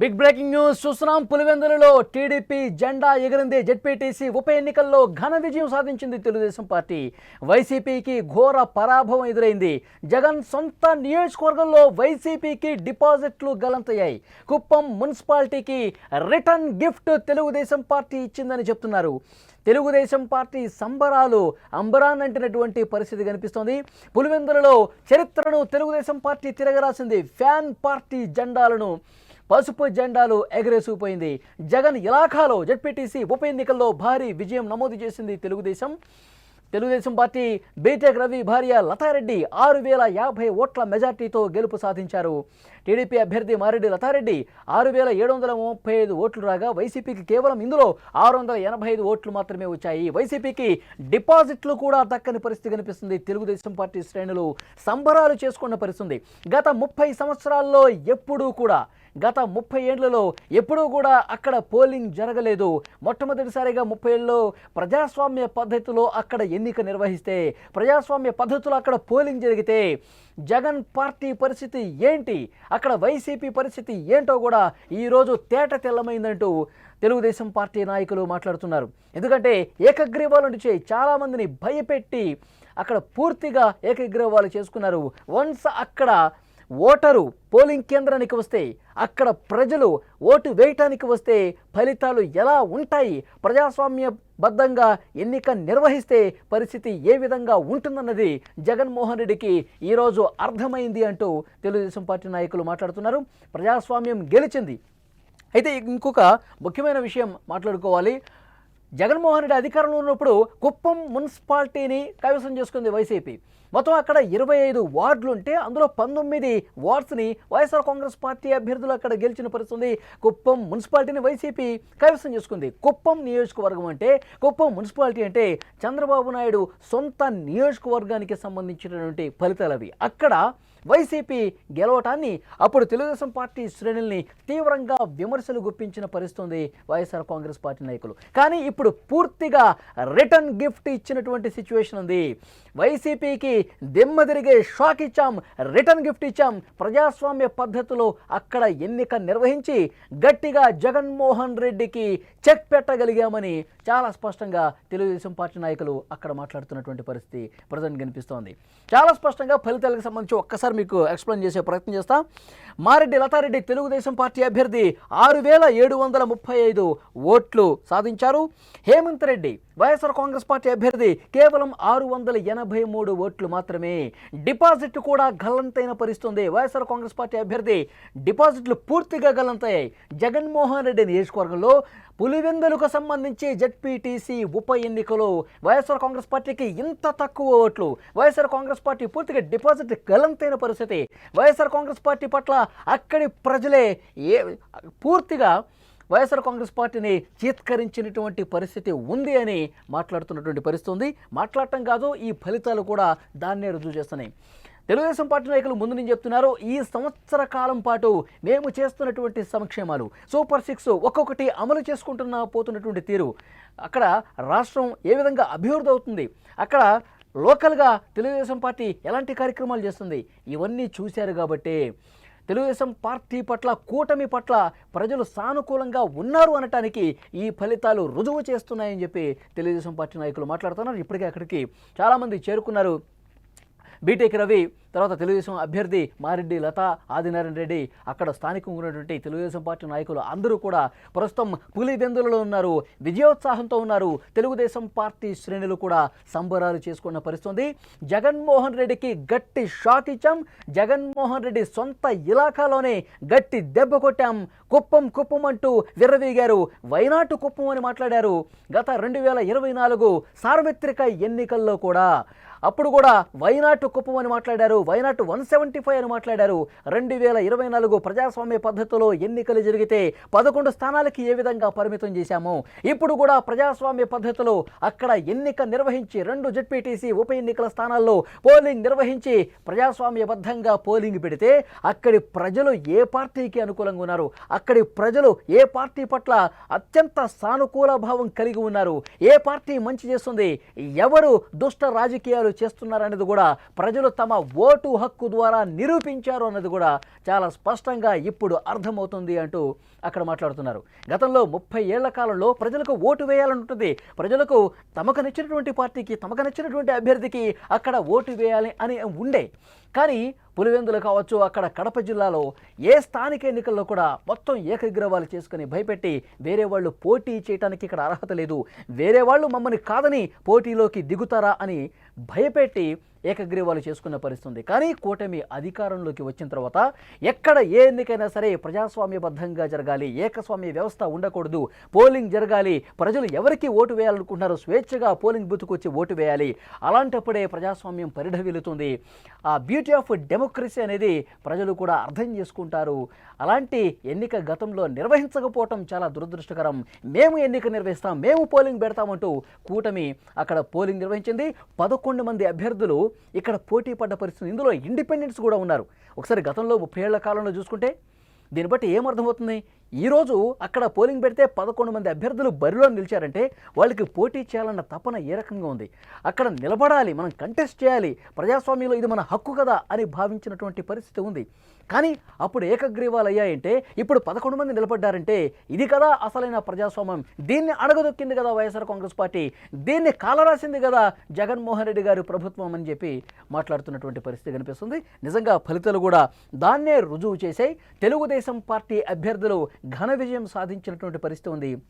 Big breaking news చూస్తున్నాం. పులివెందులలో TDP జెండా ఎగిరింది. జెడ్పీటీసీ ఉప ఎన్నికల్లో ఘన విజయం సాధించింది తెలుగుదేశం పార్టీ. వైసీపీకి ఘోర పరాభవం ఎదురైంది. జగన్ సొంత నియోజకవర్గంలో వైసీపీకి డిపాజిట్లు గలంతయ్యాయి. కుప్పం మున్సిపాలిటీకి రిటర్న్ గిఫ్ట్ తెలుగుదేశం పార్టీ ఇచ్చిందని చెప్తున్నారు. తెలుగుదేశం పార్టీ సంబరాలు అంబరాన్ అంటినటువంటి పరిస్థితి కనిపిస్తోంది. పులివెందులలో చరిత్రను తెలుగుదేశం పార్టీ తిరగరాసింది. ఫ్యాన్ పార్టీ జెండాలను పసుపు జెండాలు ఎగరేసుకుపోయింది జగన్ ఇలాఖాలో జడ్పీటీసీ ఉప ఎన్నికల్లో భారీ విజయం నమోదు చేసింది తెలుగుదేశం. తెలుగుదేశం పార్టీ బీటెక్ రవి భార్య లతారెడ్డి ఆరు వేల యాభై ఓట్ల మెజార్టీతో గెలుపు సాధించారు. టీడీపీ అభ్యర్థి మారెడ్డి లతారెడ్డి ఆరు వేల ఏడు వందల ముప్పై ఐదు ఓట్లు రాగా వైసీపీకి కేవలం ఇందులో ఆరు వందల ఎనభై ఐదు ఓట్లు మాత్రమే వచ్చాయి. వైసీపీకి డిపాజిట్లు కూడా దక్కని పరిస్థితి కనిపిస్తుంది తెలుగుదేశం పార్టీ శ్రేణులు. సంబరాలు చేసుకున్న పరిస్థితి గత ముప్పై సంవత్సరాల్లో ఎప్పుడూ కూడా గత ముప్పై ఏళ్ళలో ఎప్పుడూ కూడా అక్కడ పోలింగ్ జరగలేదు. మొట్టమొదటిసారిగా ముప్పై ఏళ్ళలో ప్రజాస్వామ్య పద్ధతిలో అక్కడ ఎన్నిక నిర్వహిస్తే ప్రజాస్వామ్య పద్ధతిలో అక్కడ పోలింగ్ జరిగితే జగన్ పార్టీ పరిస్థితి ఏంటి? అక్కడ వైసీపీ పరిస్థితి ఏంటో కూడా ఈరోజు తేట తెల్లమైందంటూ తెలుగుదేశం పార్టీ నాయకులు మాట్లాడుతున్నారు. ఎందుకంటే ఏకగ్రీవాలు నుంచి చాలామందిని భయపెట్టి అక్కడ పూర్తిగా ఏకగ్రీవాలు చేసుకున్నారు. వన్స్ అక్కడ ఓటరు పోలింగ్ కేంద్రానికి వస్తే అక్కడ ప్రజలు ఓటు వేయటానికి వస్తే ఫలితాలు ఎలా ఉంటాయి? ప్రజాస్వామ్యబద్ధంగా ఎన్నిక నిర్వహిస్తే పరిస్థితి ఏ విధంగా ఉంటుందన్నది జగన్మోహన్ రెడ్డికి ఈరోజు అర్థమైంది అంటూ తెలుగుదేశం పార్టీ నాయకులు మాట్లాడుతున్నారు. ప్రజాస్వామ్యం గెలిచింది. అయితే ఇంకొక ముఖ్యమైన విషయం మాట్లాడుకోవాలి. జగన్మోహన్ రెడ్డి అధికారంలో ఉన్నప్పుడు కుప్పం మున్సిపాలిటీని కైవసం చేసుకుంది వైసీపీ. మొత్తం అక్కడ ఇరవై ఐదు వార్డులు ఉంటే అందులో పంతొమ్మిది వార్డ్స్ని వైఎస్ఆర్ కాంగ్రెస్ పార్టీ అభ్యర్థులు అక్కడ గెలిచిన పరిస్థితుంది. కుప్పం మున్సిపాలిటీని వైసీపీ కైవసం చేసుకుంది. కుప్పం నియోజకవర్గం అంటే కుప్పం మున్సిపాలిటీ అంటే చంద్రబాబు నాయుడు సొంత నియోజకవర్గానికి సంబంధించినటువంటి ఫలితాలు అవి. అక్కడ వైసీపీ గెలవటాన్ని అప్పుడు తెలుగుదేశం పార్టీ శ్రేణుల్ని తీవ్రంగా విమర్శలు గుప్పించిన పరిస్థితుంది వైఎస్ఆర్ కాంగ్రెస్ పార్టీ నాయకులు. కానీ ఇప్పుడు పూర్తిగా రిటర్న్ గిఫ్ట్ ఇచ్చినటువంటి సిచ్యువేషన్ ఉంది. వైసీపీకి దిమ్మ తిరిగే షాక్ ఇచ్చాం రిటర్న్ గిఫ్ట్ ఇచ్చాం. ప్రజాస్వామ్య పద్ధతిలో అక్కడ ఎన్నిక నిర్వహించి గట్టిగా జగన్మోహన్ రెడ్డికి చెక్ పెట్టగలిగామని చాలా స్పష్టంగా తెలుగుదేశం పార్టీ నాయకులు అక్కడ మాట్లాడుతున్నటువంటి పరిస్థితి ప్రజెంట్ కనిపిస్తోంది. చాలా స్పష్టంగా ఫలితాలకు సంబంధించి ఒక్కసారి మీకు ఎక్స్ప్లెయిన్ చేసే ప్రయత్నం చేస్తా. మారెడ్డి లతారెడ్డి తెలుగుదేశం పార్టీ అభ్యర్థి ఆరు వేల ఏడు వందల ముప్పై ఐదు ఓట్లు సాధించారు. Hemanth Reddy YSR Congress party అభ్యర్థి కేవలం ఆరు వందల ఎనభై మూడు ఓట్లు మాత్రమే. డిపాజిట్ కూడా గల్లంతైన పరిస్థితుంది. వైఎస్ఆర్ కాంగ్రెస్ పార్టీ అభ్యర్థి డిపాజిట్లు పూర్తిగా గల్లంతయ్యాయి. జగన్మోహన్ రెడ్డి నియోజకవర్గంలో పులివెందులకు సంబంధించి జడ్పీటీసీ ఉప ఎన్నికలో వైఎస్ఆర్ కాంగ్రెస్ పార్టీకి ఇంత తక్కువ ఓట్లు. వైఎస్ఆర్ కాంగ్రెస్ పార్టీ పూర్తిగా డిపాజిట్ గలంతైన పరిస్థితి. వైఎస్ఆర్ కాంగ్రెస్ పార్టీ పట్ల అక్కడి ప్రజలే ఏ పూర్తిగా వైఎస్ఆర్ కాంగ్రెస్ పార్టీని చీత్కరించినటువంటి పరిస్థితి ఉంది అని మాట్లాడుతున్నటువంటి పరిస్థితి ఉంది. మాట్లాడటం కాదు ఈ ఫలితాలు కూడా దాన్నే రుజువు చేస్తున్నాయి. తెలుగుదేశం పార్టీ నాయకులు ముందు నుంచి చెప్తున్నారు ఈ సంవత్సర కాలం పాటు మేము చేస్తున్నటువంటి సంక్షేమాలు సూపర్ సిక్స్ ఒక్కొక్కటి అమలు చేసుకుంటున్న పోతున్నటువంటి తీరు. అక్కడ రాష్ట్రం ఏ విధంగా అభివృద్ధి అవుతుంది? అక్కడ లోకల్గా తెలుగుదేశం పార్టీ ఎలాంటి కార్యక్రమాలు చేస్తుంది? ఇవన్నీ చూశారు కాబట్టి తెలుగుదేశం పార్టీ పట్ల కూటమి పట్ల ప్రజలు సానుకూలంగా ఉన్నారు అనటానికి ఈ ఫలితాలు రుజువు చేస్తున్నాయని చెప్పి తెలుగుదేశం పార్టీ నాయకులు మాట్లాడుతున్నారు. ఇప్పటికే అక్కడికి చాలామంది చేరుకున్నారు. బీటెక్ రవి తర్వాత తెలుగుదేశం అభ్యర్థి మారెడ్డి లత ఆదినారాయణ రెడ్డి అక్కడ స్థానికంగా ఉన్నటువంటి తెలుగుదేశం పార్టీ నాయకులు అందరూ కూడా ప్రస్తుతం పులివెందులలో ఉన్నారు విజయోత్సాహంతో ఉన్నారు. తెలుగుదేశం పార్టీ శ్రేణులు కూడా సంబరాలు చేసుకున్న పరిస్థితుంది. జగన్మోహన్ రెడ్డికి గట్టి షాక్ ఇచ్చాం. జగన్మోహన్ రెడ్డి సొంత ఇలాకాలోనే గట్టి దెబ్బ కొట్టాం. కుప్పం కుప్పం అంటూ విర్రవీగారు. వైనాటు కుప్పం అని మాట్లాడారు. గత రెండు వేల ఇరవై నాలుగు సార్వత్రిక ఎన్నికల్లో కూడా అప్పుడు కూడా వైనాట్ కుప్పం అని మాట్లాడారు వైనాట్ వన్ సెవెంటీ ఫైవ్ అని మాట్లాడారు. రెండు వేల ఇరవై నాలుగు ప్రజాస్వామ్య పద్ధతిలో ఎన్నికలు జరిగితే పదకొండు స్థానాలకి ఏ విధంగా పరిమితం చేశాము? ఇప్పుడు కూడా ప్రజాస్వామ్య పద్ధతిలో అక్కడ ఎన్నిక నిర్వహించి రెండు జెడ్పీటీసీ ఉప ఎన్నికల స్థానాల్లో పోలింగ్ నిర్వహించి ప్రజాస్వామ్యబద్ధంగా పోలింగ్ పెడితే అక్కడి ప్రజలు ఏ పార్టీకి అనుకూలంగా ఉన్నారు? అక్కడి ప్రజలు ఏ పార్టీ పట్ల అత్యంత సానుకూల భావం కలిగి ఉన్నారు? ఏ పార్టీ మంచి చేస్తుంది? ఎవరు దుష్ట రాజకీయాలు చేస్తున్నారనేది కూడా ప్రజలు తమ ఓటు హక్కు ద్వారా నిరూపించారు అన్నది కూడా చాలా స్పష్టంగా ఇప్పుడు అర్థమవుతుంది అంటూ అక్కడ మాట్లాడుతున్నారు. గతంలో ముప్పై ఏళ్ళ కాలంలో ప్రజలకు ఓటు వేయాలని ఉంటుంది. ప్రజలకు తమకు నచ్చినటువంటి పార్టీకి తమకు నచ్చినటువంటి అభ్యర్థికి అక్కడ ఓటు వేయాలి అని ఉండే. కానీ పులివెందులు కావచ్చు అక్కడ కడప జిల్లాలో ఏ స్థానిక ఎన్నికల్లో కూడా మొత్తం ఏకగ్రవాలు చేసుకుని భయపెట్టి వేరే వాళ్ళు పోటీ చేయడానికి ఇక్కడ అర్హత లేదు. వేరే వాళ్ళు మమ్మల్ని కాదని పోటీలోకి దిగుతారా అని భయపెట్టి ఏకగ్రీవాలు చేసుకున్న పరిస్థితుంది. కానీ కూటమి అధికారంలోకి వచ్చిన తర్వాత ఎక్కడ ఏ ఎన్నికైనా సరే ప్రజాస్వామ్యబద్ధంగా జరగాలి ఏకస్వామ్య వ్యవస్థ ఉండకూడదు పోలింగ్ జరగాలి ప్రజలు ఎవరికి ఓటు వేయాలనుకుంటున్నారో స్వేచ్ఛగా పోలింగ్ బూత్కు వచ్చి ఓటు వేయాలి. అలాంటప్పుడే ప్రజాస్వామ్యం పరిఢవిల్లుతుంది ఆ బ్యూటీ ఆఫ్ డెమోక్రసీ అనేది ప్రజలు కూడా అర్థం చేసుకుంటారు. అలాంటి ఎన్నిక గతంలో నిర్వహించకపోవటం చాలా దురదృష్టకరం. మేము ఎన్నిక నిర్వహిస్తాం మేము పోలింగ్ పెడతామంటూ కూటమి అక్కడ పోలింగ్ నిర్వహించింది. పదకొండు మంది అభ్యర్థులు ఇక్కడ పోటీ పడ్డ పరిస్థితి ఇందులో ఇండిపెండెంట్స్ కూడా ఉన్నారు. ఒకసారి గతంలో ముప్పై ఏళ్ళ కాలంలో చూసుకుంటే దీన్ని బట్టి ఏమర్థమవుతుంది ఈరోజు అక్కడ పోలింగ్ పెడితే పదకొండు మంది అభ్యర్థులు బరిలో నిలిచారంటే వాళ్ళకి పోటీ చేయాలన్న తపన ఏ రకంగా ఉంది? అక్కడ నిలబడాలి మనం కంటెస్ట్ చేయాలి ప్రజాస్వామ్యంలో ఇది మన హక్కు కదా అని భావించినటువంటి పరిస్థితి ఉంది. కానీ అప్పుడు ఏకగ్రీవాలు అయ్యాయంటే ఇప్పుడు పదకొండు మంది నిలబడ్డారంటే ఇది కదా అసలైన ప్రజాస్వామ్యం. దీన్ని అడగదొక్కింది కదా వైఎస్ఆర్ కాంగ్రెస్ పార్టీ. దీన్ని కాలరాసింది కదా జగన్మోహన్ రెడ్డి గారు ప్రభుత్వం అని చెప్పి మాట్లాడుతున్నటువంటి పరిస్థితి కనిపిస్తుంది. నిజంగా ఫలితాలు కూడా దాన్నే రుజువు చేసాయి తెలుగుదేశం పార్టీ అభ్యర్థులు ఘన విజయం సాధించినటువంటి పరిస్థితి ఉంది.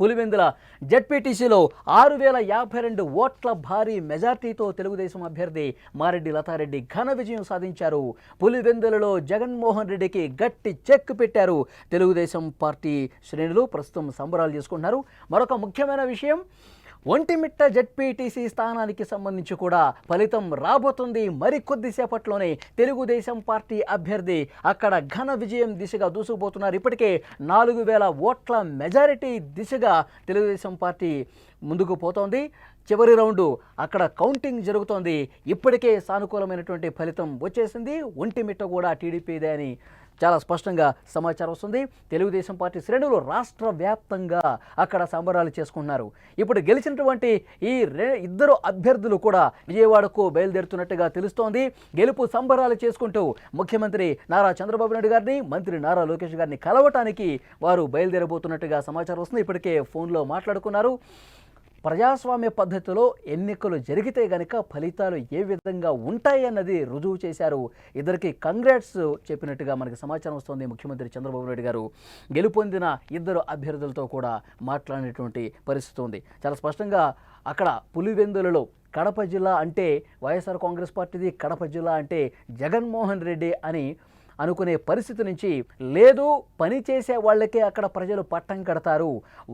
పులివెందుల జడ్పీటీసీలో ఆరు వేల యాభై రెండు ఓట్ల భారీ మెజార్టీతో తెలుగుదేశం అభ్యర్థి మారెడ్డి లతారెడ్డి ఘన విజయం సాధించారు. పులివెందులలో జగన్మోహన్ రెడ్డికి గట్టి చెక్ పెట్టారు. తెలుగుదేశం పార్టీ శ్రేణులు ప్రస్తుతం సంబరాలు చేసుకుంటున్నారు. మరొక ముఖ్యమైన విషయం ఒంటిమిట్ట జడ్పీటీసీ స్థానానికి సంబంధించి కూడా ఫలితం రాబోతుంది. మరికొద్దిసేపట్లోనే తెలుగుదేశం పార్టీ అభ్యర్థి అక్కడ ఘన విజయం దిశగా దూసుకుపోతున్నారు. ఇప్పటికే నాలుగు వేల ఓట్ల మెజారిటీ దిశగా తెలుగుదేశం పార్టీ ముందుకు పోతోంది. చివరి రౌండు అక్కడ కౌంటింగ్ జరుగుతోంది. ఇప్పటికే సానుకూలమైనటువంటి ఫలితం వచ్చేసింది. ఒంటిమిట్ట కూడా టీడీపీదే అని చాలా స్పష్టంగా సమాచారం వస్తుంది. తెలుగుదేశం పార్టీ శ్రేణులు రాష్ట్ర వ్యాప్తంగా అక్కడ సంబరాలు చేసుకున్నారు. ఇప్పుడు గెలిచినటువంటి ఈ రె ఇద్దరు అభ్యర్థులు కూడా విజయవాడకు బయలుదేరుతున్నట్టుగా తెలుస్తోంది. గెలుపు సంబరాలు చేసుకుంటూ ముఖ్యమంత్రి నారా చంద్రబాబు నాయుడు గారిని మంత్రి నారా లోకేష్ గారిని కలవటానికి వారు బయలుదేరబోతున్నట్టుగా సమాచారం వస్తుంది. ఇప్పటికే ఫోన్లో మాట్లాడుకున్నారు. ప్రజాస్వామ్య పద్ధతిలో ఎన్నికలు జరిగితే గనక ఫలితాలు ఏ విధంగా ఉంటాయి అన్నది రుజువు చేశారు. ఇద్దరికి కంగ్రాట్స్ చెప్పినట్టుగా మనకి సమాచారం వస్తుంది ముఖ్యమంత్రి చంద్రబాబు నాయుడు గారు. గెలుపొందిన ఇద్దరు అభ్యర్థులతో కూడా మాట్లాడినటువంటి పరిస్థితి ఉంది. చాలా స్పష్టంగా అక్కడ పులివెందులలో కడప జిల్లా అంటే వైఎస్ఆర్ కాంగ్రెస్ పార్టీది కడప జిల్లా అంటే జగన్మోహన్ రెడ్డి అని అనుకునే పరిస్థితి నుంచి లేదు పని చేసే వాళ్ళకే అక్కడ ప్రజలు పట్టం కడతారు.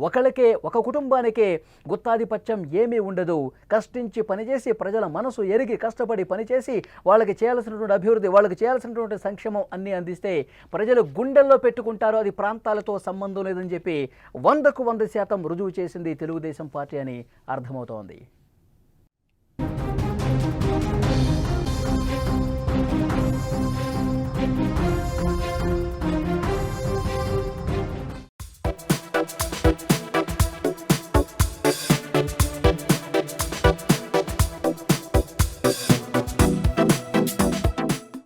ఒకళ్ళకే ఒక కుటుంబానికే గుత్తాధిపత్యం ఏమీ ఉండదు. కష్టించి పనిచేసి ప్రజల మనసు ఎరిగి కష్టపడి పనిచేసి వాళ్ళకి చేయాల్సినటువంటి అభివృద్ధి వాళ్ళకి చేయాల్సినటువంటి సంక్షేమం అన్నీ అందిస్తే ప్రజలు గుండెల్లో పెట్టుకుంటారు. అది ప్రాంతాలతో సంబంధం లేదని చెప్పి వందకు వంద శాతం రుజువు చేసింది తెలుగుదేశం పార్టీ అని అర్థమవుతోంది.